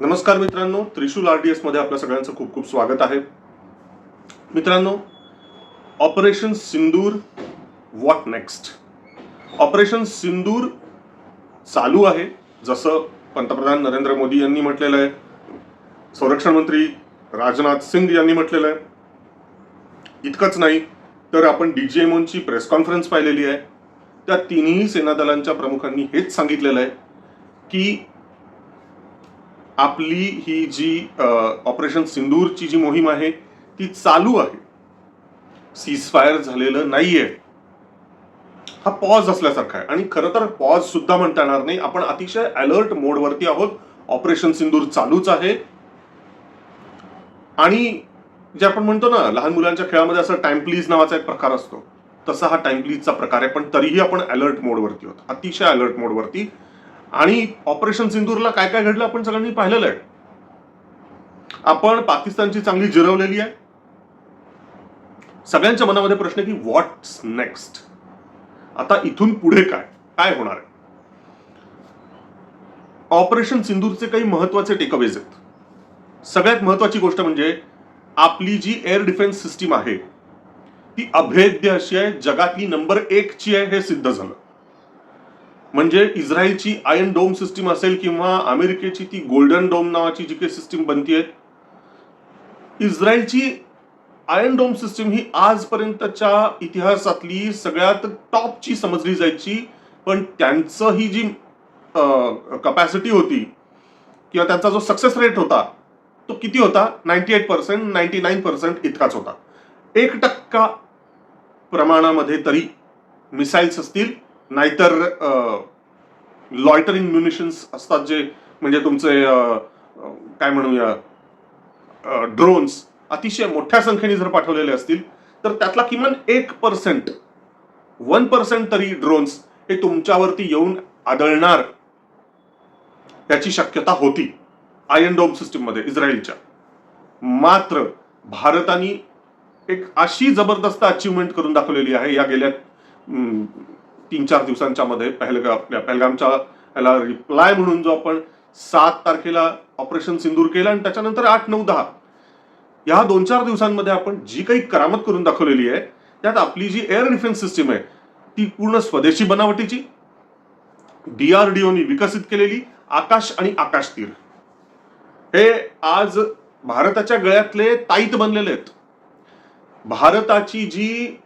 नमस्कार मित्रांनो त्रिशूल R D एसमध्ये आपल्या सगळ्यांचं खूप खूप स्वागत आहे. मित्रांनो operation Sindoor what next operation Sindoor चालू आहे जसं पंतप्रधान नरेंद्र मोदी यांनी म्हटलेलं आहे संरक्षण मंत्री राजनाथ सिंग यांनी म्हटलेलं आहे. इतकंच नाही तर आपण डीजीएमओची प्रेस कॉन्फरन्स पाहिलेली आहे. त्या तिन्ही सेना दलांच्या प्रमुखांनी हेच सांगितलेलं आहे की आपली ही जी ऑपरेशन सिंदूरची जी मोहीम आहे ती चालू आहे. सीजफायर झालेलं नाहीये. हा पॉज असल्यासारखा आहे. आणि खरं तर पॉज सुद्धा म्हणता येणार नाही. आपण अतिशय अलर्ट मोडवरती आहोत. ऑपरेशन सिंदूर चालूच आहे. आणि जे आपण म्हणतो ना लहान मुलांच्या खेळामध्ये असं टाइम प्लीज नावाचा एक प्रकार असतो. तसा हा टाइम प्लीजचा प्रकार आहे. पण तरीही आपण अलर्ट मोडवरती आहोत. अतिशय अलर्ट मोडवरती आणि ऑपरेशन सिंदूरला काय काय घडलं आपण सगळ्यांनी पाहिलेलं आहे. आपण पाकिस्तानची चांगली जिरवलेली आहे. सगळ्यांच्या मनामध्ये प्रश्न आहे की व्हॉट्स नेक्स्ट आता इथून पुढे काय? काय होणार आहे? ऑपरेशन सिंदूरचे काही महत्त्वाचे टेकअवेज आहेत. सगळ्यात महत्वाची गोष्ट म्हणजे आपली जी एअर डिफेन्स सिस्टीम आहे ती अभेद्य अशी आहे जगातली नंबर एक ची आहे हे सिद्ध झालं. म्हणजे इस्रायलची आयन डोम सिस्टीम असेल किंवा अमेरिकेची ती गोल्डन डोम नावाची जी काही सिस्टीम बनतीये इस्रायलची आयन डोम सिस्टीम ही आजपर्यंतच्या इतिहासातली सगळ्यात टॉपची समजली जायची. पण त्यांचं ही जी कपॅसिटी होती किंवा त्यांचा जो सक्सेस रेट होता तो किती होता? Ninety eight percent ninety nine percent इतकाच होता. एक टक्का प्रमाणामध्ये तरी मिसाईल्स असतील. नाहीतर लॉयटरिंग म्युनिशन्स असतात जे म्हणजे तुमचे काय म्हणूया ड्रोन्स अतिशय मोठ्या संख्येने जर पाठवलेले असतील तर त्यातला किमान एक पर्सेंट वन पर्सेंट तरी ड्रोन्स हे तुमच्यावरती येऊन आदळणार याची शक्यता होती आयन डोम सिस्टीममध्ये इस्रायलच्या. मात्र भारताने एक अशी जबरदस्त अचिव्हमेंट करून दाखवलेली आहे या गेल्या तीन चार दिवसांच्या मध्ये पहलगाम आपल्या पहलगामच्या याला रिप्लाय म्हणून जो आपण सात तारखेला ऑपरेशन सिंदूर केलं आणि त्याच्यानंतर आठ नऊ दहा. या दोन चार दिवसांमध्ये आपण जी काही करामत करून दाखवलेली आहे त्यात आपली जी एअर डिफेन्स सिस्टीम आहे ती पूर्ण स्वदेशी बनावटीची डीआरडीओनी विकसित केलेली आकाश आणि आकाश तीर. हे आज भारताच्या गळ्यातले ताईत बनलेले आहेत. भारताची जी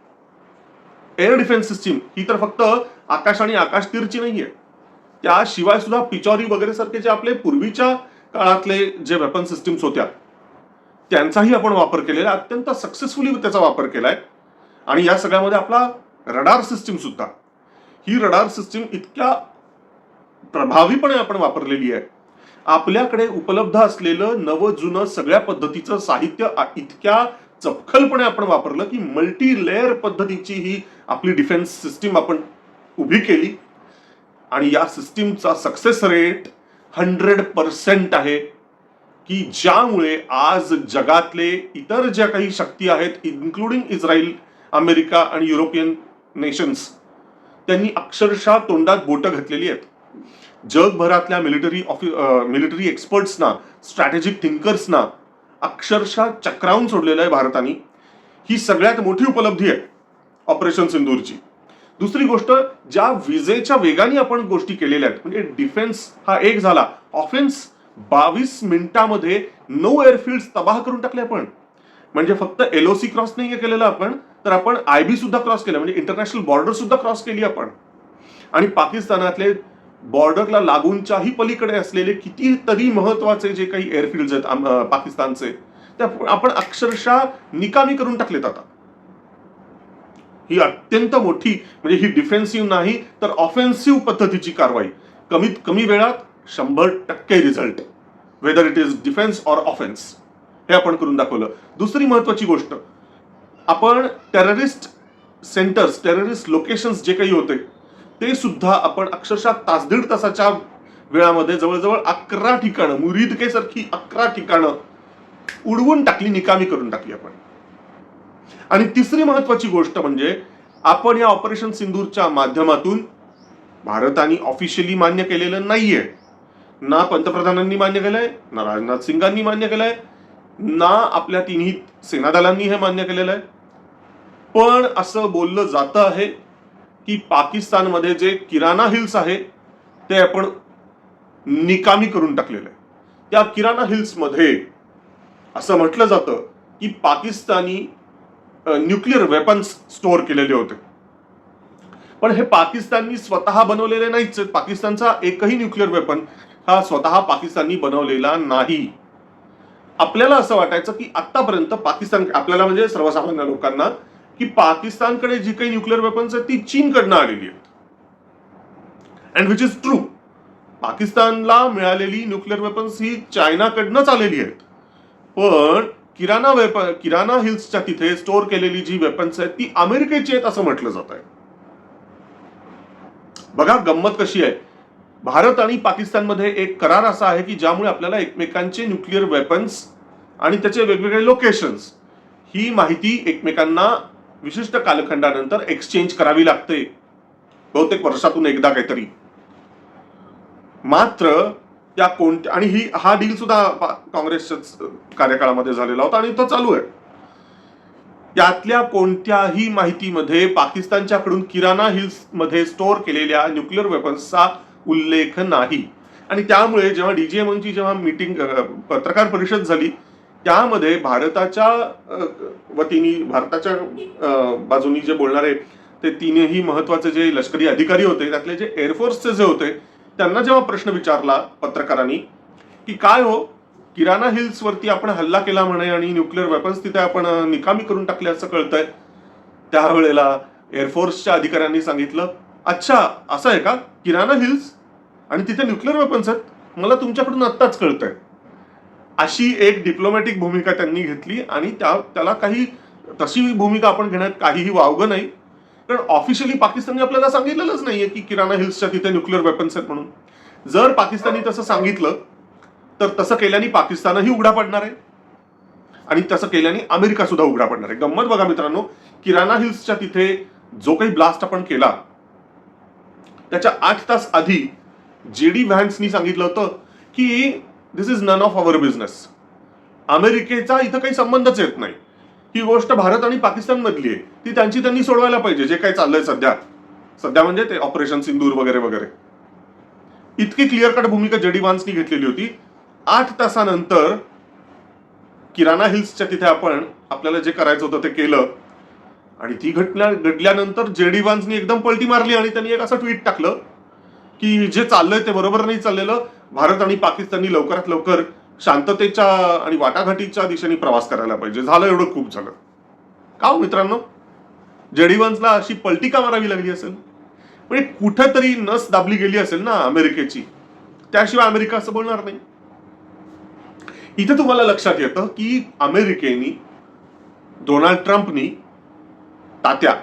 एअर डिफेन्स सिस्टीम ही तर फक्त आकाश आणि आकाश तीरची नाहीये. त्याशिवाय सुद्धा पिचॉरी वगैरे सारखे जे आपले पूर्वीच्या काळातले जे वेपन सिस्टीम्स होत्या त्यांचाही आपण वापर केलेला अत्यंत सक्सेसफुली त्याचा वापर केलाय. आणि या सगळ्यामध्ये आपला रडार सिस्टीम सुद्धा. ही रडार सिस्टीम इतक्या प्रभावीपणे आपण वापरलेली आहे. आपल्याकडे उपलब्ध असलेलं नवं जुनं सगळ्या पद्धतीचं साहित्य इतक्या चपखलपणे आपण वापरलं की मल्टी लेअर पद्धतीची ही आपली डिफेन्स सिस्टीम आपण उभी केली. आणि या सिस्टीमचा सक्सेस रेट हंड्रेड पर्सेंट आहे की ज्यामुळे आज जगातले इतर ज्या काही शक्ती आहेत इन्क्लुडिंग इस्रायल अमेरिका आणि युरोपियन नेशन्स त्यांनी अक्षरशः तोंडात बोटं घातलेली आहेत. जगभरातल्या मिलिटरी ऑफि मिलिटरी एक्सपर्ट्सना स्ट्रॅटेजिक थिंकर्सना अक्षरशः चक्रावून सोडलेलं आहे भारताने. ही सगळ्यात मोठी उपलब्धी आहे ऑपरेशन सिंदूरची. दुसरी गोष्ट ज्या विजेच्या वेगाने आपण गोष्टी केलेल्या आहेत म्हणजे डिफेन्स हा एक झाला. ऑफेन्स बावीस मिनिटामध्ये नऊ एअरफिल्ड तबाह करून टाकले आपण. म्हणजे फक्त एलओसी क्रॉस नाही केलेलं आपण तर आपण आयबी सुद्धा क्रॉस केलं म्हणजे इंटरनॅशनल बॉर्डर सुद्धा क्रॉस केली आपण. आणि पाकिस्तानातले बॉर्डरला लागूनच्याही पलीकडे असलेले कितीतरी महत्त्वाचे जे काही एअरफिल्ड आहेत पाकिस्तानचे त्या आपण अक्षरशः निकामी करून टाकलेत आता. ही अत्यंत मोठी म्हणजे ही डिफेन्सिव्ह नाही तर ऑफेन्सिव्ह पद्धतीची कारवाई. कमीत कमी वेळात शंभर टक्के result whether it is defence or offence हे आपण करून दाखवलं. दुसरी महत्वाची गोष्ट आपण टेररिस्ट सेंटर्स टेररिस्ट लोकेशन्स जे काही होते ते सुद्धा आपण अक्षरशः तास दीड तासाच्या वेळामध्ये जवळजवळ अकरा ठिकाणं मुरीदकेसारखी अकरा ठिकाणं उडवून टाकली निकामी करून टाकली आपण. आणि तिसरी महत्वाची गोष्ट म्हणजे आपण या ऑपरेशन सिंदूरच्या माध्यमातून भारताने ऑफिशियली मान्य केलेलं नाहीये. ना पंतप्रधानांनी मान्य केलंय ना राजनाथ सिंगांनी मान्य केलंय ना आपल्या तिन्ही सेनादलांनी हे मान्य केलेलं आहे. पण असं बोललं जातं आहे की पाकिस्तानमध्ये जे किराणा हिल्स आहे ते आपण निकामी करून टाकलेलं आहे. त्या किराणा हिल्समध्ये असं म्हटलं जातं की पाकिस्तानी न्यूक्लिअर वेपन्स स्टोअर केलेले होते. पण हे पाकिस्ताननी स्वतः बनवलेले नाहीच पाकिस्तानचा एकही न्यूक्लिअर वेपन हा स्वतः पाकिस्ताननी बनवलेला नाही. आपल्याला असं वाटायचं की आतापर्यंत पाकिस्तान आपल्याला म्हणजे सर्वसामान्य लोकांना की पाकिस्तानकडे जी काही न्यूक्लिअर वेपन्स आहेत ती चीनकडनं आलेली आहेत. अँड विच इज ट्रू पाकिस्तानला मिळालेली न्यूक्लिअर वेपन्स ही चायनाकडनंच आलेली आहेत. पण किराणा वेप किराणा हिल्सच्या तिथे स्टोअर केलेली जी वेपन्स आहेत ती अमेरिकेची आहेत असं म्हटलं जात आहे. बघा गंमत कशी आहे. भारत आणि पाकिस्तानमध्ये एक करार असा आहे की ज्यामुळे आपल्याला एकमेकांचे न्यूक्लिअर वेपन्स आणि त्याचे वेगवेगळे लोकेशन्स ही माहिती एकमेकांना विशिष्ट कालखंडानंतर एक्सचेंज करावी लागते. बहुतेक वर्षातून एकदा काहीतरी. मात्र त्या कोणत्या आणि ही हा डील सुद्धा काँग्रेसच्या कार्यकाळामध्ये झालेला होता आणि तो चालू आहे. त्यातल्या कोणत्याही माहितीमध्ये पाकिस्तानच्याकडून किराणा हिल्समध्ये स्टोअर केलेल्या न्यूक्लिअर वेपन्सचा उल्लेख नाही. आणि त्यामुळे जेव्हा डीजीएमची जेव्हा मीटिंग पत्रकार परिषद झाली त्यामध्ये भारताच्या वतीने भारताच्या बाजूनी जे बोलणारे ते तीनही महत्त्वाचे जे लष्करी अधिकारी होते त्यातले जे एअरफोर्सचे जे होते त्यांना जेव्हा प्रश्न विचारला पत्रकारांनी की काय हो किराणा हिल्सवरती आपण हल्ला केला म्हणे आणि न्यूक्लिअर वेपन्स तिथे आपण निकामी करून टाकले असं कळतंय त्यावेळेला एअरफोर्सच्या अधिकाऱ्यांनी सांगितलं अच्छा असं आहे का? किराणा हिल्स आणि तिथे न्यूक्लिअर वेपन्स आहेत? मला तुमच्याकडून आत्ताच कळतंय. अशी एक डिप्लोमॅटिक भूमिका त्यांनी घेतली आणि त्या त्याला काही तशी भूमिका आपण घेण्यात काहीही वावगं नाही. कारण ऑफिशियली पाकिस्तानने आपल्याला सांगितलेलंच नाहीये की किराणा हिल्सच्या तिथे न्यूक्लिअर वेपन्स आहेत म्हणून. जर पाकिस्तानी तसं सांगितलं तर तसं केल्याने पाकिस्तानही उघडा पडणार आहे. आणि तसं केल्याने अमेरिका सुद्धा उघडा पडणार आहे. गंमत बघा मित्रांनो किराणा हिल्सच्या तिथे जो काही ब्लास्ट आपण केला त्याच्या आठ तास आधी जे डी व्हॅन्सनी सांगितलं होतं की this is none of our business अमेरिकेचा इथं काही संबंधच येत नाही. ही गोष्ट भारत आणि पाकिस्तान मधली आहे. ती त्यांची त्यांनी सोडवायला पाहिजे जे काही चाललंय सध्या. सध्या म्हणजे ते ऑपरेशन सिंदूर वगैरे वगैरे. इतकी क्लिअर कट भूमिका जेडी वान्सनी घेतलेली होती. आठ तासानंतर किराणा हिल्सच्या तिथे आपण आपल्याला जे करायचं होतं ते केलं. आणि ती घटना घडल्यानंतर जेडी वान्सनी एकदम पलटी मारली आणि त्यांनी एक असं ट्विट टाकलं की जे चाललंय ते बरोबर नाही चाललेलं. भारत आणि पाकिस्ताननी लवकरात लवकर शांततेच्या आणि वाटाघाटीच्या दिशेने प्रवास करायला पाहिजे. झालं एवढं खूप झालं. का हो मित्रांनो? जेडीवन्सला अशी पलटी का मारावी लागली असेल? म्हणजे कुठंतरी नस दाबली गेली असेल ना अमेरिकेची? त्याशिवाय अमेरिका असं बोलणार नाही. इथे तुम्हाला लक्षात येतं की अमेरिकेनी डोनाल्ड ट्रम्पनी तात्या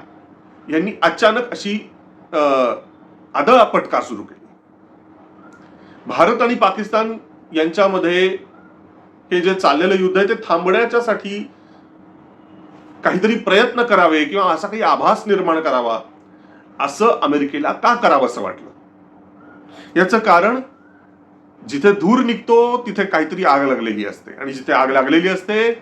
यांनी अचानक अशी आदळ पटका सुरू केली. भारत आणि पाकिस्तान यांच्यामध्ये हे जे चाललेलं युद्ध आहे ते थांबण्याच्यासाठी काहीतरी प्रयत्न करावे किंवा असा काही आभास निर्माण करावा असं अमेरिकेला का करावं असं वाटलं? याचं कारण जिथे धूर निघतो तिथे काहीतरी आग लागलेली असते. आणि जिथे आग लागलेली असते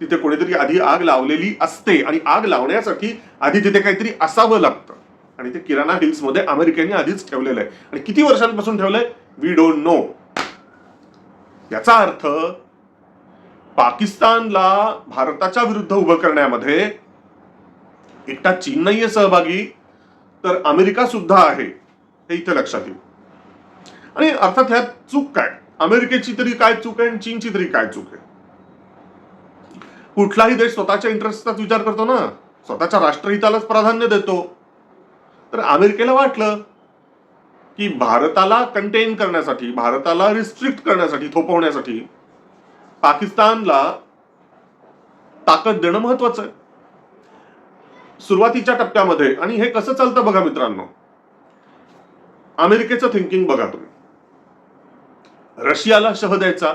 तिथे कोणीतरी आधी आग लावलेली असते. आणि आग लावण्यासाठी आधी तिथे काहीतरी असावं लागतं. आणि ते किराणा हिल्समध्ये अमेरिकेने आधीच ठेवलेलं आहे. आणि किती वर्षांपासून ठेवलंय? वी डोंट नो याचा अर्थ पाकिस्तानला भारताच्या विरुद्ध उभं करण्यामध्ये एकटा चीन नाहीये सहभागी तर अमेरिका सुद्धा आहे. हे इथे लक्षात येईल. आणि अर्थात ह्यात चूक काय? अमेरिकेची तरी काय चूक आहे आणि चीनची तरी काय चूक आहे? कुठलाही देश स्वतःच्या इंटरेस्टचाच विचार करतो ना. स्वतःच्या राष्ट्रहितालाच प्राधान्य देतो. तर अमेरिकेला वाटलं की भारताला कंटेन करण्यासाठी भारताला रिस्ट्रिक्ट करण्यासाठी थोपवण्यासाठी पाकिस्तानला ताकद देणं महत्वाचं आहे. सुरुवातीच्या टप्प्यामध्ये आणि हे कसं चालतं बघा मित्रांनो अमेरिकेचं थिंकिंग बघा तुम्ही. रशियाला शह द्यायचा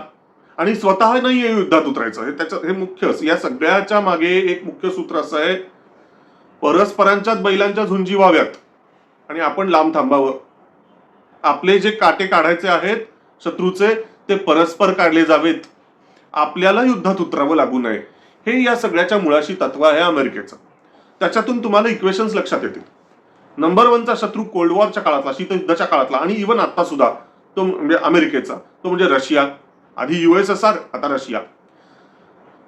आणि स्वतः नाही युद्धात उतरायचं. हे त्याचं हे मुख्य या सगळ्याच्या मागे एक मुख्य सूत्र असं आहे परस्परांच्याच बैलांच्या झुंजी व्हाव्यात. आणि आपण लांब थांबावं. आपले जे काटे काढायचे आहेत शत्रूचे ते परस्पर काढले जावेत. आपल्याला युद्धात उतरावं लागू नये. हे या सगळ्याच्या मुळाशी तत्व आहे अमेरिकेचं. त्याच्यातून तुम्हाला इक्वेशन्स लक्षात येतील. नंबर वनचा शत्रू कोल्ड वॉरच्या काळातला शीतयुद्धाच्या काळातला आणि इव्हन आता सुद्धा तो म्हणजे अमेरिकेचा. तो म्हणजे रशिया. आधी युएसएसआर आता रशिया.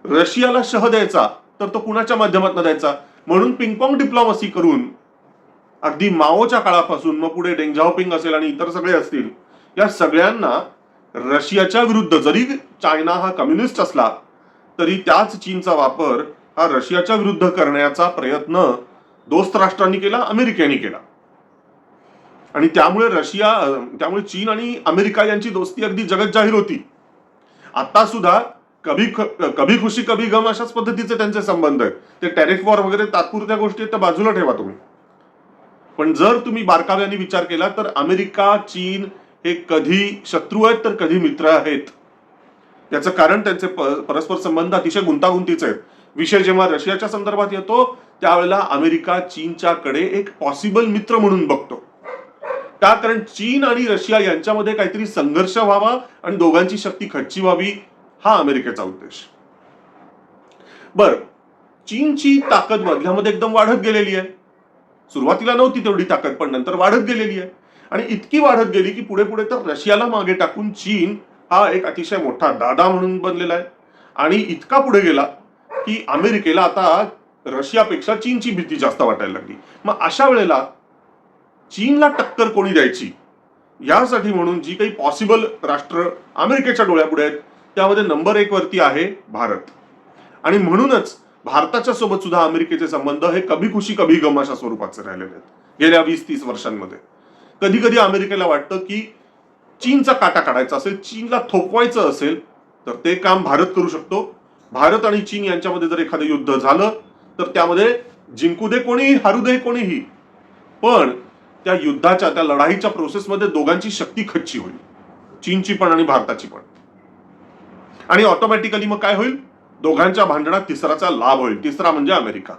रशियाला शह द्यायचा तर तो कुणाच्या माध्यमातून द्यायचा? म्हणून पिंगपॉंग डिप्लोमसी करून अगदी माओच्या काळापासून मग पुढे डेंगझाओपिंग असेल आणि इतर सगळे असतील या सगळ्यांना रशियाच्या विरुद्ध जरी चायना हा कम्युनिस्ट असला तरी त्याच चीनचा वापर हा रशियाच्या विरुद्ध करण्याचा प्रयत्न दोस्त राष्ट्रांनी केला अमेरिकेने केला. आणि त्यामुळे रशिया त्यामुळे चीन आणि अमेरिका यांची दोस्ती अगदी जगत जाहीर होती. आता सुद्धा कभी कभी खुशी कभी गम अशाच पद्धतीचे त्यांचे संबंध आहेत. ते टॅरिफ वॉर वगैरे तात्पुरत्या गोष्टी आहेत त्या बाजूला ठेवा तुम्ही. पण जर तुम्ही बारकाव्याने विचार केला तर अमेरिका चीन हे कधी शत्रू आहेत तर कधी मित्र आहेत. त्याचं कारण त्यांचे परस्पर संबंध अतिशय गुंतागुंतीचे आहेत. विषय जेव्हा रशियाच्या संदर्भात येतो त्यावेळेला अमेरिका चीनच्या कडे एक पॉसिबल मित्र म्हणून बघतो. का? कारण चीन आणि रशिया यांच्यामध्ये काहीतरी संघर्ष व्हावा आणि दोघांची शक्ती खच्ची व्हावी हा अमेरिकेचा उद्देश. बर चीनची ताकद मधल्यामध्ये एकदम वाढत गेलेली आहे. सुरुवातीला नव्हती तेवढी ताकद पण नंतर वाढत गेलेली आहे. आणि इतकी वाढत गेली की पुढे पुढे तर रशियाला मागे टाकून चीन हा एक अतिशय मोठा दादा म्हणून बनलेला आहे. आणि इतका पुढे गेला की अमेरिकेला आता रशियापेक्षा चीनची भीती जास्त वाटायला लागली. मग अशा वेळेला चीनला टक्कर कोणी द्यायची? यासाठी म्हणून जी काही पॉसिबल राष्ट्र अमेरिकेच्या डोळ्यापुढे आहेत त्यामध्ये नंबर एक वरती आहे भारत. आणि म्हणूनच भारताच्या सोबत सुद्धा अमेरिकेचे संबंध हे कभी खुशी कभी गम अशा स्वरूपाचे राहिलेले आहेत. गेल्या वीस तीस वर्षांमध्ये. कधी कधी अमेरिकेला वाटतं की चीनचा काटा काढायचा असेल चीनला थोपवायचं असेल तर ते काम भारत करू शकतो. भारत आणि चीन यांच्यामध्ये जर एखादं युद्ध झालं तर त्यामध्ये जिंकू दे कोणीही हरू दे कोणीही. पण त्या युद्धाच्या त्या लढाईच्या प्रोसेसमध्ये दोघांची शक्ती खच्ची होईल. चीनची पण आणि भारताची पण. आणि ऑटोमॅटिकली मग काय होईल? दोघांच्या भांडणात तिसराचा लाभ होईल. तिसरा म्हणजे अमेरिका.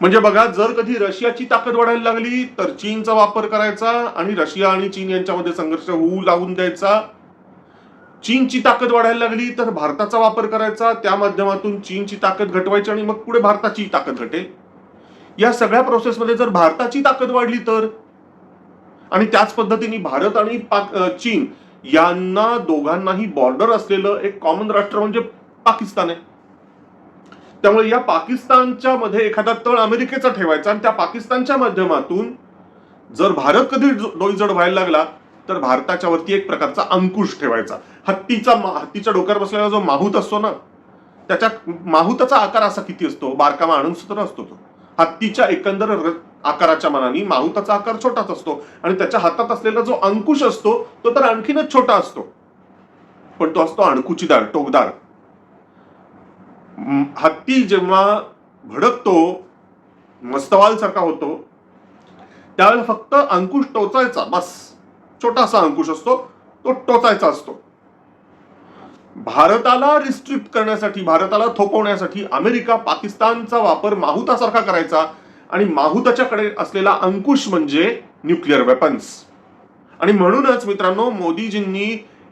म्हणजे बघा जर कधी रशियाची ताकद वाढायला लागली तर चीनचा वापर करायचा आणि रशिया आणि चीन यांच्यामध्ये संघर्ष होऊ लागून द्यायचा. चीनची ताकद वाढायला लागली तर भारताचा वापर करायचा. त्या माध्यमातून चीनची ताकद घटवायची आणि मग पुढे भारताची ताकद घटेल. या सगळ्या प्रोसेसमध्ये जर भारताची ताकद वाढली तर? आणि त्याच पद्धतीने भारत आणि पाक चीन यांना दोघांनाही बॉर्डर असलेलं एक कॉमन राष्ट्र म्हणजे पाकिस्तान आहे. त्यामुळे या पाकिस्तानच्या मध्ये एखादा तळ अमेरिकेचा ठेवायचा आणि त्या पाकिस्तानच्या माध्यमातून जर भारत कधी डोईजड व्हायला लागला तर भारताच्या वरती एक प्रकारचा अंकुश ठेवायचा. हत्तीचा हत्तीच्या डोक्यावर बसलेला जो माहूत असतो ना त्याच्या माहूताचा आकार असा किती असतो? बारकामा आणून सुद्धा असतो तो. हत्तीच्या एकंदर र- आकाराच्या मनाने माहूताचा आकार छोटाच असतो आणि त्याच्या हातात असलेला जो अंकुश असतो तो तर आणखीनच छोटा असतो. पण तो असतो अणकुचीदार टोकदार. हत्ती जेव्हा भडकतो मस्तवाल सारखा होतो त्यावेळेला फक्त अंकुश टोचायचा बस. छोटासा अंकुश असतो तो टोचायचा असतो. भारताला रिस्ट्रिक्ट करण्यासाठी भारताला थोपवण्यासाठी अमेरिका पाकिस्तानचा वापर माहुतासारखा करायचा आणि माहुताच्याकडे असलेला अंकुश म्हणजे न्यूक्लिअर वेपन्स आणि म्हणूनच मित्रांनो मोदीजींनी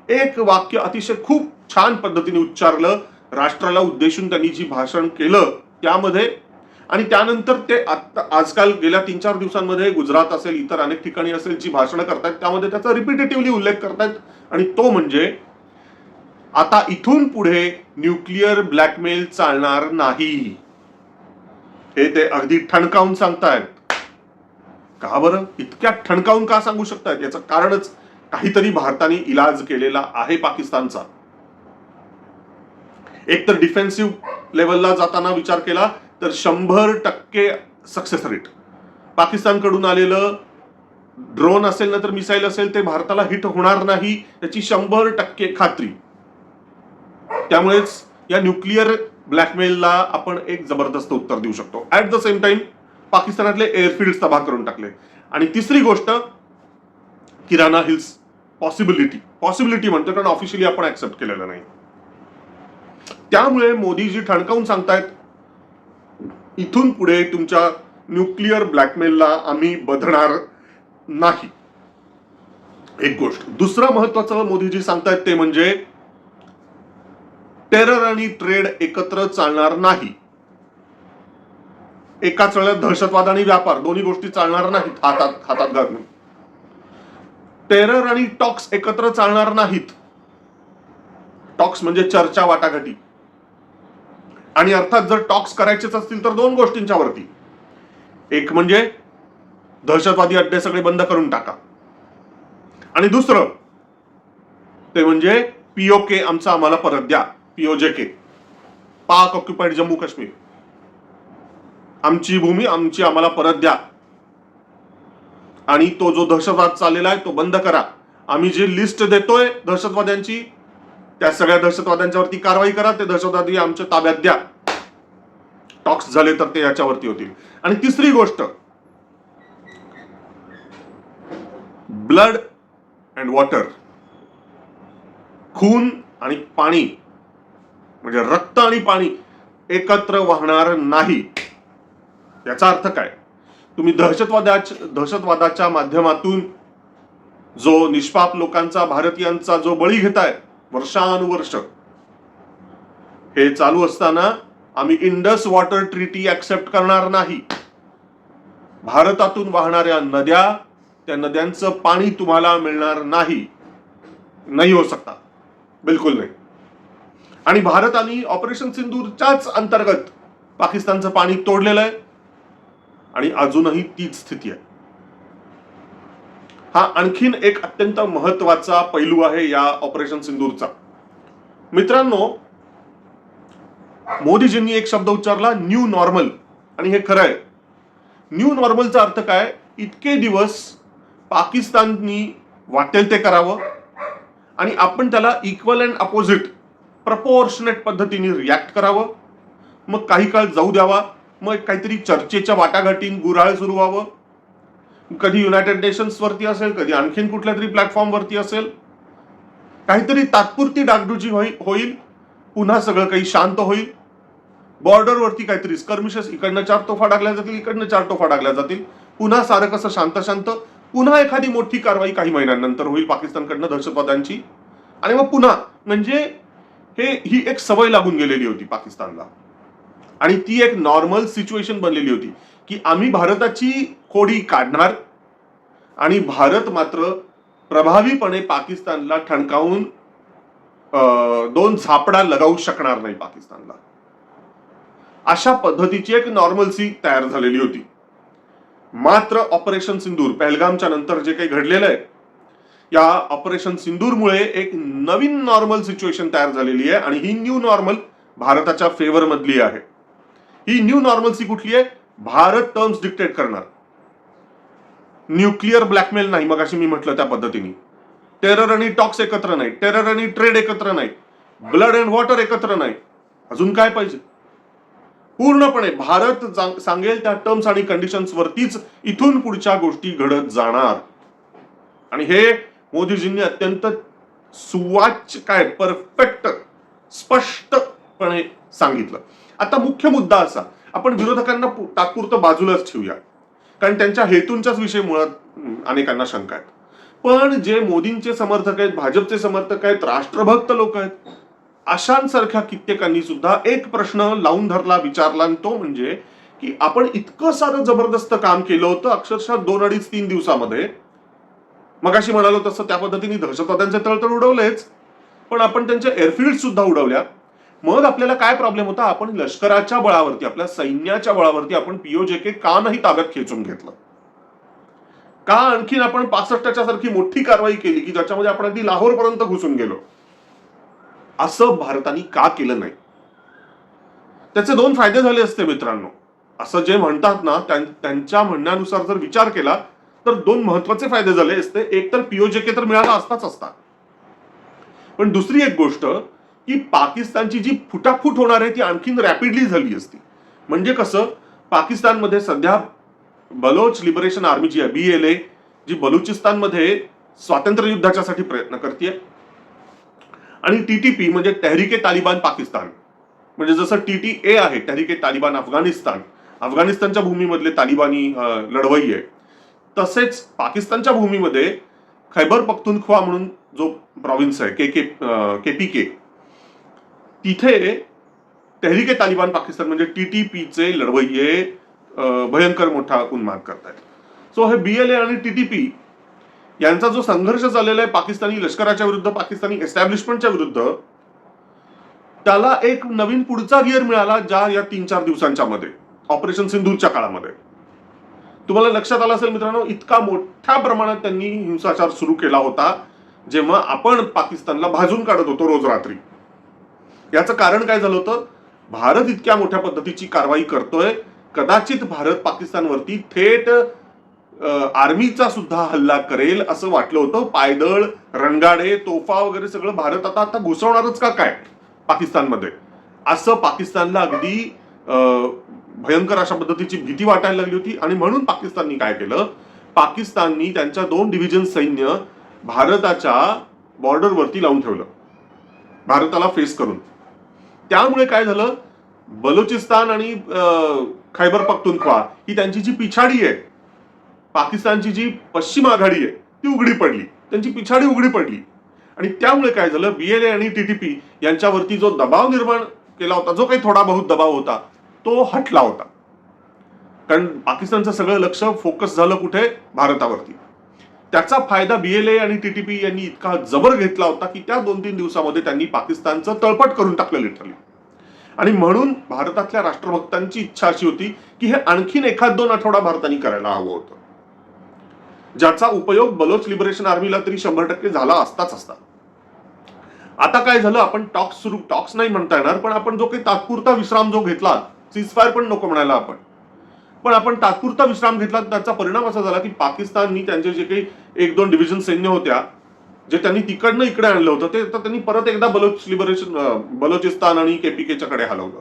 एक वाक्य अतिशय खूप छान पद्धतीने उच्चारलं राष्ट्राला उद्देशून त्यांनी जी भाषण केलं त्यामध्ये आणि त्यानंतर ते आत्ता आजकाल गेल्या तीन चार दिवसांमध्ये गुजरात असेल इतर अनेक ठिकाणी असेल जी भाषणं करतायत त्यामध्ये त्याचा रिपिटेटिव्हली उल्लेख करतायत. आणि तो म्हणजे आता इथून पुढे न्यूक्लिअर ब्लॅकमेल चालणार नाही. हे ते अगदी ठणकावून सांगतायत. का बरं? इतक्या ठणकावून का सांगू शकतायत? याचं कारणच काहीतरी भारताने इलाज केलेला आहे पाकिस्तानचा. एक तर डिफेन्सिव्ह लेवलला जाताना विचार केला तर शंभर टक्के सक्सेस रेट पाकिस्तानकडून आलेलं ड्रोन असेल ना तर मिसाईल असेल ते भारताला हिट होणार नाही याची शंभर टक्के खात्री. त्यामुळेच या न्यूक्लिअर ब्लॅकमेलला आपण एक जबरदस्त उत्तर देऊ शकतो. ऍट द सेम टाइम पाकिस्तानातले एअरफील्ड तबाह करून टाकले. आणि तिसरी गोष्ट किराणा हिल्स पॉसिबिलिटी पॉसिबिलिटी म्हणतो कारण ऑफिशियली आपण ऍक्सेप्ट केलेलं नाही. त्यामुळे मोदीजी ठणकावून सांगतायत इथून पुढे तुमच्या न्यूक्लिअर ब्लॅकमेलला आम्ही बधणार नाही. एक गोष्ट. दुसरं महत्वाचं मोदीजी सांगतायत ते म्हणजे टेरर आणि ट्रेड एकत्र चालणार नाही. एकाच वेळेला दहशतवाद आणि व्यापार दोन्ही गोष्टी चालणार नाहीत हातात हातात घालून. टेरर आणि टॉक्स एकत्र चालणार नाहीत. टॉक्स म्हणजे चर्चा वाटाघाटी. आणि अर्थात जर टॉक्स करायचेच असतील तर दोन गोष्टींच्या वरती. एक म्हणजे दहशतवादी अड्डे सगळे बंद करून टाका. आणि दुसरं ते म्हणजे पीओके आमचा आम्हाला परत द्या. पीओजे के पाक ऑक्युपाईड जम्मू काश्मीर. आमची भूमी आमची आम्हाला परत द्या. आणि तो जो दहशतवाद चाललेला आहे तो बंद करा. आम्ही जी लिस्ट देतोय दहशतवाद्यांची त्या सगळ्या दहशतवाद्यांच्यावरती कारवाई करा ते दहशतवादी आमच्या ताब्यात द्या. टॉक्स झाले तर ते याच्यावरती होतील. आणि तिसरी गोष्ट ब्लड अँड वॉटर खून आणि पाणी म्हणजे रक्त आणि पाणी एकत्र वाहणार नाही. याचा अर्थ काय? तुम्ही दहशतवादाच्या दहशतवादाच्या माध्यमातून जो निष्पाप लोकांचा भारतीयांचा जो बळी घेताय वर्षानुवर्ष. हे चालू असताना आम्ही इंडस वॉटर ट्रीटी ऍक्सेप्ट करणार नाही. भारतातून वाहणाऱ्या नद्या त्या नद्यांचं पाणी तुम्हाला मिळणार नाही. नाही हो सकता बिलकुल नाही. आणि भारताने ऑपरेशन सिंदूरच्याच अंतर्गत पाकिस्तानचं पाणी तोडलेलं आहे. आणि अजूनही तीच स्थिती आहे. हा आणखीन एक अत्यंत महत्त्वाचा पैलू आहे या ऑपरेशन सिंदूरचा. मित्रांनो मोदीजींनी एक शब्द उच्चारला न्यू नॉर्मल. आणि हे खरं आहे. न्यू नॉर्मलचा अर्थ काय? इतके दिवस पाकिस्ताननी वाटेल ते करावं आणि आपण त्याला इक्वल अँड अपोजिट प्रपोर्शनेट पद्धतीने रिॲक्ट करावं. मग काही काळ जाऊ द्यावा. मग काहीतरी चर्चेच्या वाटाघाटीन गुराळ सुरू व्हावं कधी युनायटेड नेशन्स वरती असेल कधी आणखीन कुठल्या तरी प्लॅटफॉर्म वरती असेल काहीतरी तात्पुरती डागडुजी होई- होईल पुन्हा सगळं काही शांत होईल. बॉर्डरवरती काहीतरी स्कर्मिशस इकडनं चार तोफा टाकल्या जातील इकडनं चार तोफा टाकल्या जातील. पुन्हा सारं कसं शांत शांत पुन्हा एखादी मोठी कारवाई काही महिन्यांनंतर होईल पाकिस्तानकडनं दहशतवाद्यांची. आणि मग पुन्हा म्हणजे हे ही एक सवय लागून गेलेली होती पाकिस्तानला. आणि ती एक नॉर्मल सिच्युएशन बनलेली होती. की आम्ही भारताची खोडी काढणार आणि भारत मात्र प्रभावीपणे पाकिस्तानला ठणकावून दोन झापडा लगावू शकणार नाही पाकिस्तानला. अशा पद्धतीची एक नॉर्मलसी तयार झालेली होती. मात्र ऑपरेशन सिंदूर पहलगामच्या नंतर जे काही घडलेलं आहे या ऑपरेशन सिंदूरमुळे एक नवीन नॉर्मल सिच्युएशन तयार झालेली आहे आणि ही न्यू नॉर्मल भारताच्या फेवरमधली आहे. ही न्यू नॉर्मलसी कुठली आहे? भारत टर्म्स डिक्टेट करणार. न्यूक्लिअर ब्लॅकमेल नाही मग अशी मी म्हटलं त्या पद्धतीने. टेरर आणि टॉक्स एकत्र नाही टेरर आणि ट्रेड एकत्र नाही ब्लड अँड वॉटर एकत्र नाही. अजून काय पाहिजे? पूर्णपणे भारत सांगेल त्या टर्म्स आणि कंडिशन्स वरतीच इथून पुढच्या गोष्टी घडत जाणार. आणि हे मोदीजींनी अत्यंत सुवाच्य काय परफेक्ट स्पष्टपणे सांगितलं. आता मुख्य मुद्दा असा आपण विरोधकांना पु- तात्पुरतं बाजूलाच ठेवूया. कारण त्यांच्या हेतूंच्याच विषयी मुळात अनेकांना शंका आहेत. पण जे मोदींचे समर्थक आहेत भाजपचे समर्थक आहेत राष्ट्रभक्त लोक आहेत अशांसारख्या कित्येकांनी सुद्धा एक प्रश्न लावून धरला विचारला आणि तो म्हणजे की आपण इतकं सारं जबरदस्त काम केलं होतं अक्षरशः दोन अडीच तीन दिवसामध्ये. मगाशी म्हणालो तसं त्या पद्धतीने दहशतवाद्यांचे तळतळ उडवलेच पण आपण त्यांच्या एअरफील्ड सुद्धा उडवल्या. मग आपल्याला काय प्रॉब्लेम होता? आपण लष्कराच्या बळावरती आपल्या सैन्याच्या बळावरती आपण पीओजेके का नाही ताब्यात खेचून घेतलं? का आणखीन आपण पासष्टच्या सारखी मोठी कारवाई केली की ज्याच्यामध्ये आपण अगदी लाहोर पर्यंत घुसून गेलो? असं भारताने का केलं नाही? त्याचे दोन फायदे झाले असते मित्रांनो. असं जे म्हणतात ना त्यांच्या म्हणण्यानुसार जर विचार केला तर दोन महत्त्वाचे फायदे झाले असते. एक तर पीओजेके तर मिळाला असताच असता. पण दुसरी एक गोष्ट की पाकिस्तानची जी फुटाफूट होणार आहे ती आणखीन रॅपिडली झाली असती. म्हणजे कसं? पाकिस्तानमध्ये सध्या बलोच लिबरेशन आर्मी जी आहे बी एल ए जी बलुचिस्तानमध्ये स्वातंत्र्य युद्धाच्यासाठी प्रयत्न करते आणि टीटीपी म्हणजे तहरीके तालिबान पाकिस्तान. म्हणजे जसं टी ए आहे तहरीके तालिबान अफगाणिस्तान. अफगाणिस्तानच्या भूमीमधले तालिबानी लढवई आहे. तसेच पाकिस्तानच्या भूमीमध्ये खैबर पख्तुनख्वा म्हणून जो प्रॉव्हिन्स आहे के के के पी के तिथे तहरीके तालिबान पाकिस्तान म्हणजे टी टी पीचे लढवय्ये भयंकर मोठा उन्माद करतायत. सो हे बी एल ए आणि टी टी पी यांचा जो संघर्ष चाललेला आहे पाकिस्तानी लष्कराच्या विरुद्ध पाकिस्तानी एस्टॅब्लिशमेंटच्या विरुद्ध त्याला एक नवीन पुढचा गिअर मिळाला ज्या या तीन चार दिवसांच्या मध्ये ऑपरेशन सिंधूरच्या काळामध्ये. तुम्हाला लक्षात आलं असेल मित्रांनो इतका मोठ्या प्रमाणात त्यांनी हिंसाचार सुरू केला होता जेव्हा आपण पाकिस्तानला भाजून काढत होतो रोज रात्री. याचं कारण काय झालं होतं? भारत इतक्या मोठ्या पद्धतीची कारवाई करतोय. कदाचित भारत पाकिस्तानवरती थेट आर्मीचा सुद्धा हल्ला करेल असं वाटलं होतं. पायदळ रणगाडे तोफा वगैरे सगळं भारत आता आता घुसवणारच का काय पाकिस्तानमध्ये? असं पाकिस्तानला अगदी भयंकर अशा पद्धतीची भीती वाटायला लागली होती. आणि म्हणून पाकिस्ताननी काय केलं? पाकिस्ताननी त्यांच्या दोन डिव्हिजन सैन्य भारताच्या बॉर्डरवरती लावून ठेवलं. भारताला फेस करून. त्यामुळे काय झालं? बलुचिस्तान आणि खैबर पख्तुनख्वा ही त्यांची जी पिछाडी आहे पाकिस्तानची जी पश्चिम आघाडी आहे ती उघडी पडली. त्यांची पिछाडी उघडी पडली. आणि त्यामुळे काय झालं? बीएलए आणि टीटीपी यांच्यावरती जो दबाव निर्माण केला होता जो काही थोडा बहुत दबाव होता तो हटला होता. कारण पाकिस्तानचं सगळं लक्ष फोकस झालं कुठे? भारतावरती. त्याचा फायदा बीएलए आणि टीटीपी यांनी इतका जबर घेतला होता की त्या दोन तीन दिवसामध्ये त्यांनी पाकिस्तानचं तळपट करून टाकलं लिटरली आणि म्हणून भारतातल्या राष्ट्रभक्तांची इच्छा अशी होती की हे आणखीन एखाद दोन आठवडा भारताने करायला हवं होतं. ज्याचा उपयोग बलोच लिबरेशन आर्मीला तरी शंभर टक्के झाला असताच असता. आता काय झालं? आपण टॉक्स सुरू टॉक्स नाही म्हणता येणार पण आपण जो काही तात्पुरता विश्राम जो घेतला सीजफायर पण नको म्हणायला आपण. पण आपण तात्पुरता विश्राम घेतला त्याचा परिणाम असा झाला की पाकिस्ताननी त्यांचे जे काही एक दोन डिव्हिजन सैन्य होत्या जे त्यांनी तिकडनं इकडे आणलं होतं ते तर त्यांनी परत एकदा बलोच लिबरेशन बलोचिस्तान आणि केपीकेच्या कडे हलवलं.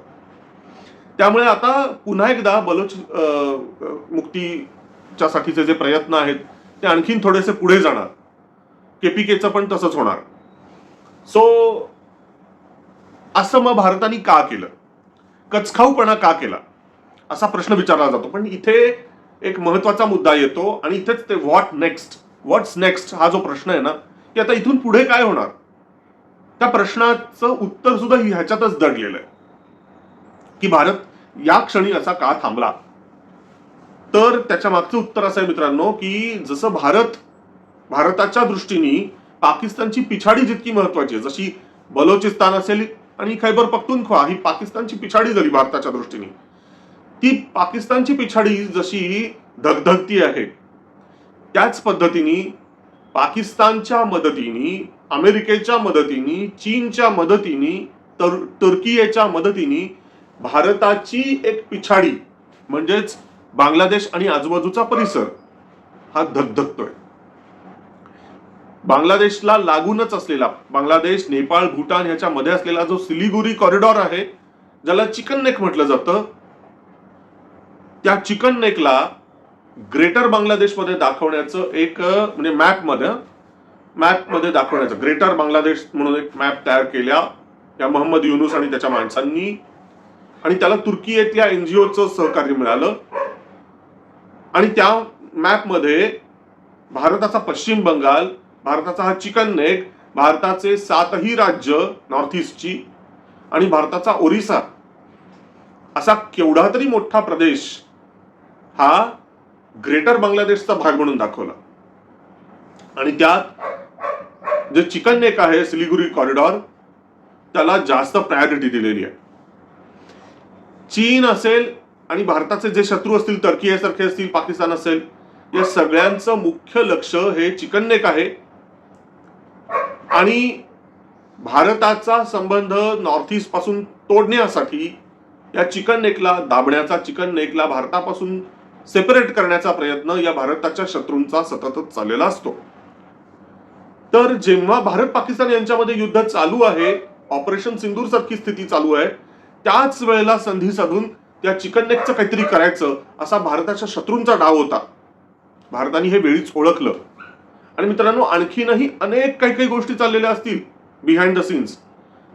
त्यामुळे आता पुन्हा एकदा बलोच मुक्तीच्या साठीचे जे प्रयत्न आहेत ते आणखीन थोडेसे पुढे जाणार. केपीकेचं पण तसंच होणार. सो असं मग भारताने का केलं? कचखाऊपणा का केला? असा प्रश्न विचारला जातो. पण इथे एक महत्त्वाचा मुद्दा येतो आणि इथेच ते व्हॉट नेक्स्ट व्हॉट्स नेक्स्ट हा जो प्रश्न आहे ना की आता इथून पुढे काय होणार? त्या प्रश्नाचं उत्तर सुद्धा ह्याच्यातच दडलेलं आहे. की भारत या क्षणी असा का थांबला? तर त्याच्या मागचं उत्तर असं आहे मित्रांनो की जसं भारत भारताच्या दृष्टीने पाकिस्तानची पिछाडी जितकी महत्वाची आहे जशी बलोचिस्तान असेल आणि खैबर पख्तुनख्वा ही पाकिस्तानची पिछाडी झाली भारताच्या दृष्टीने ती पाकिस्तानची पिछाडी जशी धगधगती आहे त्याच पद्धतीने पाकिस्तानच्या मदतीने अमेरिकेच्या मदतीने चीनच्या मदतीने तर तुर्कीच्या मदतीने भारताची एक पिछाडी म्हणजेच बांगलादेश आणि आजूबाजूचा परिसर हा धगधगतोय. बांगलादेशला लागूनच असलेला बांगलादेश नेपाळ भूटान ह्याच्या मध्ये असलेला जो सिलिगुरी कॉरिडॉर आहे ज्याला चिकन नेक म्हटलं जातं त्या चिकन नेकला ग्रेटर बांगलादेशमध्ये दाखवण्याचं एक म्हणजे मॅपमध्ये मॅपमध्ये दाखवण्याचं. ग्रेटर बांगलादेश म्हणून एक मॅप तयार केल्या या मोहम्मद युनुस आणि त्याच्या माणसांनी. आणि त्याला तुर्की येथल्या एनजीओचं सहकार्य मिळालं. आणि त्या मॅपमध्ये भारताचा पश्चिम बंगाल भारताचा हा चिकन नेक भारताचे सातही राज्य नॉर्थ ईस्टची आणि भारताचा ओरिसा असा केवढा तरी मोठा प्रदेश हा ग्रेटर बांगलादेशचा भाग म्हणून दाखवला. आणि त्यात जे चिकन नेक आहे सिलिगुरी कॉरिडॉर त्याला जास्त प्रायोरिटी दिलेली आहे. चीन असेल आणि भारताचे जे शत्रू असतील टर्की सारखे असतील पाकिस्तान असेल या सगळ्यांचं मुख्य लक्ष हे चिकन नेक आहे. आणि भारताचा संबंध नॉर्थ ईस्टपासून तोडण्यासाठी या चिकन नेकला दाबण्याचा चिकन नेकला भारतापासून सेपरेट करण्याचा प्रयत्न या भारताच्या शत्रूंचा सततच चाललेला असतो. तर जेव्हा भारत पाकिस्तान यांच्यामध्ये युद्ध चालू आहे ऑपरेशन सिंदूर सारखी स्थिती चालू आहे त्याच वेळेला संधी साधून त्या चिकन नेकचं काहीतरी करायचं असा भारताच्या शत्रूंचा डाव होता. भारताने हे वेळीच ओळखलं. आणि मित्रांनो आणखीनही अनेक काही काही गोष्टी चाललेल्या असतील बिहाइंड द सीन्स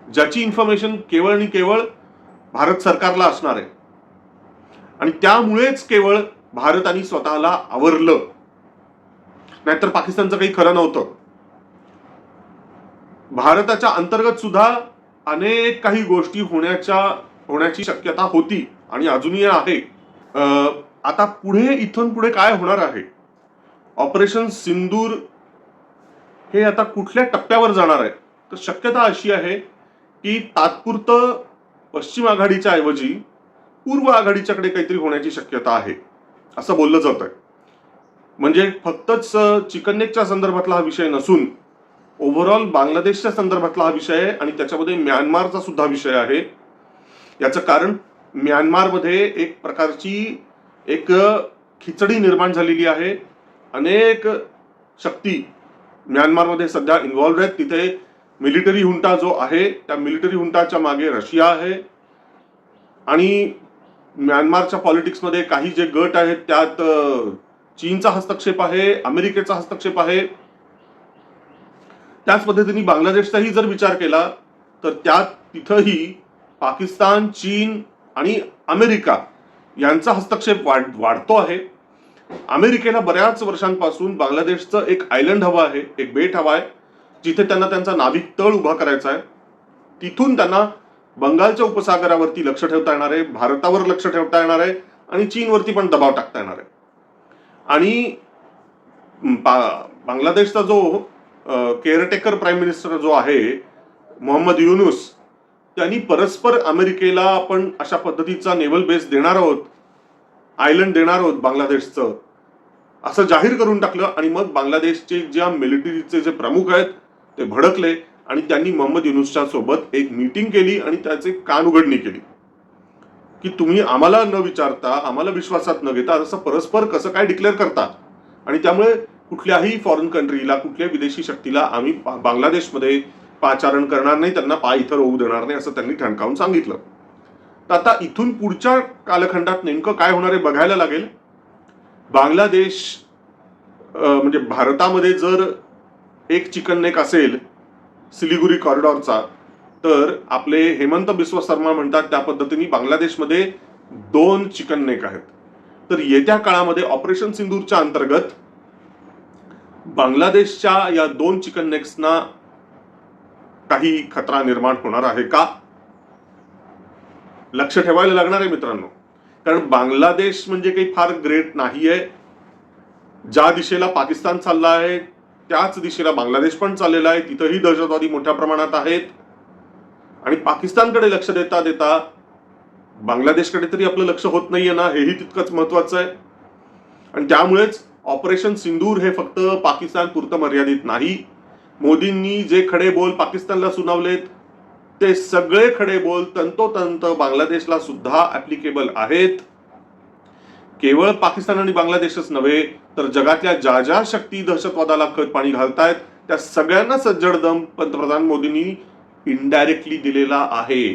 ज्याची इन्फॉर्मेशन केवळ आणि केवळ भारत सरकारला असणार आहे. आणि त्यामुळेच केवळ भारताने स्वतःला आवरलं. नाहीतर पाकिस्तानचं काही खरं नव्हतं. भारताच्या अंतर्गत सुद्धा अनेक काही गोष्टी होण्याच्या होण्याची शक्यता होती आणि अजूनही आहे. आता पुढे इथून पुढे काय होणार आहे? ऑपरेशन सिंदूर हे आता कुठल्या टप्प्यावर जाणार आहे? तर शक्यता अशी आहे की तात्पुरतं पश्चिम आघाडीच्या ऐवजी पूर्व आघाडीच्याकडे काहीतरी होण्याची शक्यता आहे. असं बोललं जात आहे म्हणजे फक्तच चिकन नेकच्या संदर्भातला हा विषय नसून ओव्हरऑल बांगलादेशच्या संदर्भातला हा विषय आहे आणि त्याच्यामध्ये म्यानमारचा सुद्धा विषय आहे. याचं कारण म्यानमारमध्ये एक प्रकारची एक खिचडी निर्माण झालेली आहे. अनेक शक्ती म्यानमारमध्ये सध्या इन्व्हॉल्ड आहेत. तिथे मिलिटरी हुंटा जो आहे त्या मिलिटरी हुंटाच्या मागे रशिया आहे. आणि म्यानमारच्या पॉलिटिक्समध्ये काही जे गट आहेत त्यात चीनचा हस्तक्षेप आहे अमेरिकेचा हस्तक्षेप आहे. त्याच पद्धतीने बांगलादेशचाही जर विचार केला तर त्यात तिथंही पाकिस्तान चीन आणि अमेरिका यांचा हस्तक्षेप वाढ वाढतो आहे. अमेरिकेला बऱ्याच वर्षांपासून बांगलादेशचं एक आयलंड हवं आहे एक बेट हवा आहे जिथे त्यांना त्यांचा नाविक तळ उभा करायचा आहे. तिथून त्यांना बंगालच्या उपसागरावरती लक्ष ठेवता येणार आहे भारतावर लक्ष ठेवता येणार आहे आणि चीनवरती पण दबाव टाकता येणार आहे. आणि बा- बांगलादेशचा जो केअरटेकर प्राईम मिनिस्टर जो आहे मोहम्मद युनुस त्यांनी परस्पर अमेरिकेला आपण अशा पद्धतीचा नेव्हल बेस देणार आहोत आयलंड देणार आहोत बांगलादेशचं असं जाहीर करून टाकलं आणि मग बांगलादेशचे ज्या मिलिटरीचे जे प्रमुख आहेत ते भडकले. आणि त्यांनी मोहम्मद युनुसच्या सोबत एक मीटिंग केली आणि त्याचे कान उघडणी केली. की तुम्ही आम्हाला न विचारता आम्हाला विश्वासात न घेता असं परस्पर कसं काय डिक्लेअर करता आणि त्यामुळे कुठल्याही फॉरेन कंट्रीला कुठल्या विदेशी शक्तीला आम्ही बांगलादेशमध्ये पाचारण करणार नाही त्यांना पाय इथं होऊ देणार नाही असं त्यांनी ठणकावून सांगितलं. तर आता इथून पुढच्या कालखंडात नेमकं काय होणार आहे बघायला लागेल. बांगलादेश म्हणजे भारतामध्ये जर एक चिकन नेक असेल सिलिगुरी कॉरिडॉरचा. तर आपले हेमंत बिस्व शर्मा म्हणतात त्या पद्धतीने बांगलादेशमध्ये दोन चिकन नेक आहेत. तर येत्या काळामध्ये ऑपरेशन सिंदूरच्या अंतर्गत बांगलादेशच्या या दोन चिकन नेक्सना काही खतरा निर्माण होणार आहे का? लक्ष ठेवायला लागणार आहे मित्रांनो. कारण बांगलादेश म्हणजे काही फार ग्रेट नाही आहे ज्या दिशेला पाकिस्तान चालला आहे त्याच दिशेला बांगलादेश पण चाललेला आहे. तिथंही दहशतवादी मोठ्या प्रमाणात आहेत. आणि पाकिस्तानकडे लक्ष देता देता बांगलादेशकडे तरी आपलं लक्ष होत नाहीये ना हेही तितकंच महत्वाचं आहे. आणि त्यामुळेच ऑपरेशन सिंदूर हे फक्त पाकिस्तान पुरतं मर्यादित नाही. मोदींनी जे खडे बोल पाकिस्तानला सुनावलेत ते सगळे खडे बोल तंतोतंत बांगलादेशला सुद्धा ऍप्लिकेबल आहेत. केवळ पाकिस्तान आणि बांगलादेशच नव्हे तर जगातल्या ज्या ज्या शक्ती दहशतवादाला खत पाणी घालतायत त्या सगळ्यांना सज्जड दम पंतप्रधान मोदींनी इनडायरेक्टली दिलेला आहे.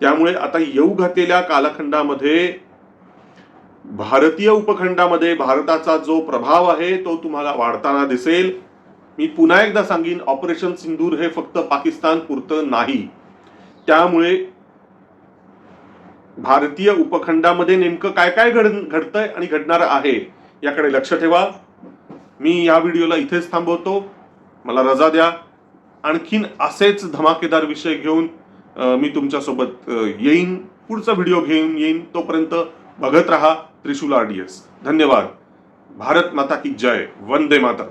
त्यामुळे आता येऊ घातलेल्या कालखंडामध्ये भारतीय उपखंडामध्ये भारताचा जो प्रभाव आहे तो तुम्हाला वाढताना दिसेल. मी पुन्हा एकदा सांगेन ऑपरेशन सिंदूर हे फक्त पाकिस्तान पुरतं नाही. त्यामुळे भारतीय उपखंडामध्ये नेमकं काय काय घड घडतंय आणि घडणार आहे याकडे लक्ष ठेवा. मी या व्हिडिओला इथेच थांबवतो. मला रजा द्या. आणखीन असेच धमाकेदार विषय घेऊन मी तुमच्यासोबत येईन. पुढचा व्हिडिओ घेऊन येईन. तोपर्यंत बघत राहा त्रिशूल आर डी एस. धन्यवाद. भारत माता की जय. वंदे माता